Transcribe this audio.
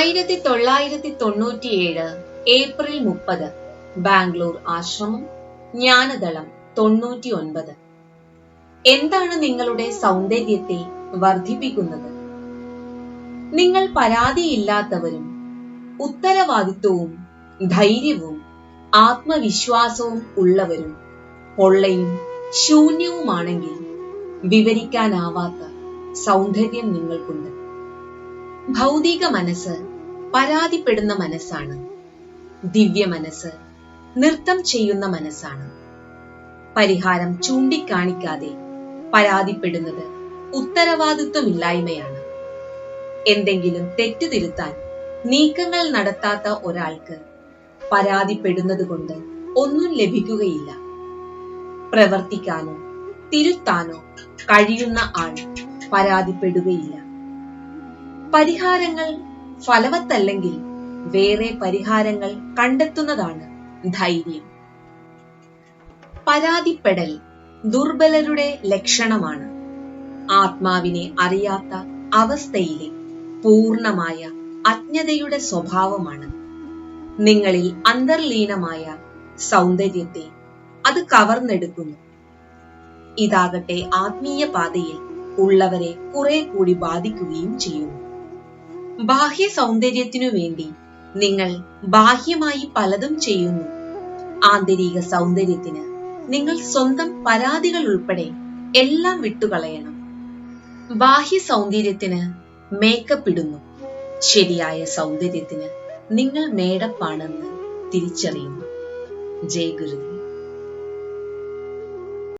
ആയിരത്തി തൊള്ളായിരത്തി തൊണ്ണൂറ്റിയേഴ് ഏപ്രിൽ മുപ്പത് ബാംഗ്ലൂർ ആശ്രമം ജ്ഞാനദളം തൊണ്ണൂറ്റി ഒൻപത് എന്താണ് നിങ്ങളുടെ സൗന്ദര്യത്തെ വർദ്ധിപ്പിക്കുന്നത്? നിങ്ങൾ പരാതിയില്ലാത്തവരും ഉത്തരവാദിത്വവും ധൈര്യവും ആത്മവിശ്വാസവും ഉള്ളവരും പൊള്ളയും ശൂന്യവുമാണെങ്കിൽ വിവരിക്കാനാവാത്ത സൗന്ദര്യം നിങ്ങൾക്കുണ്ട്. ഭൗതിക മനസ്സ് പരാതിപ്പെടുന്ന മനസ്സാണ്. ദിവ്യ മനസ്സ് നൃത്തം ചെയ്യുന്ന മനസ്സാണ്. പരിഹാരം ചൂണ്ടിക്കാണിക്കാതെ പരാതിപ്പെടുന്നത് ഉത്തരവാദിത്വമില്ലായ്മയാണ്. എന്തെങ്കിലും തെറ്റ് തിരുത്താൻ നീക്കങ്ങൾ നടത്താത്ത ഒരാൾക്ക് പരാതിപ്പെടുന്നത് കൊണ്ട് ഒന്നും ലഭിക്കുകയില്ല. പ്രവർത്തിക്കാനോ തിരുത്താനോ കഴിയുന്ന ആൾ പരാതിപ്പെടുകയില്ല. പരിഹാരങ്ങൾ ഫലവത്തല്ലെങ്കിൽ വേറെ പരിഹാരങ്ങൾ കണ്ടെത്തുന്നതാണ് ധൈര്യം. പരാതിപ്പെടൽ ദുർബലരുടെ ലക്ഷണമാണ്. ആത്മാവിനെ അറിയാത്ത അവസ്ഥയിലെ പൂർണമായ അജ്ഞതയുടെ സ്വഭാവമാണ്. നിങ്ങളിൽ അന്തർലീനമായ സൗന്ദര്യത്തെ അത് കവർന്നെടുക്കുന്നു. ഇതാകട്ടെ ആത്മീയ പാതയിൽ ഉള്ളവരെ കുറെ കൂടി ബാധിക്കുകയും ചെയ്യുന്നു. ബാഹ്യ സൗന്ദര്യത്തിനു വേണ്ടി നിങ്ങൾ ബാഹ്യമായി പലതും ചെയ്യുന്നു. ആന്തരിക സൗന്ദര്യത്തിന് നിങ്ങൾ സ്വന്തം പരാതികൾ ഉൾപ്പെടെ എല്ലാം വിട്ടുകളയണം. ബാഹ്യ സൗന്ദര്യത്തിന് മേക്കപ്പ് ഇടുന്നു. ശരിയായ സൗന്ദര്യത്തിന് നിങ്ങൾ മേടപ്പാണെന്ന് തിരിച്ചറിയുന്നു. ജയ് ഗുരുദേവ്.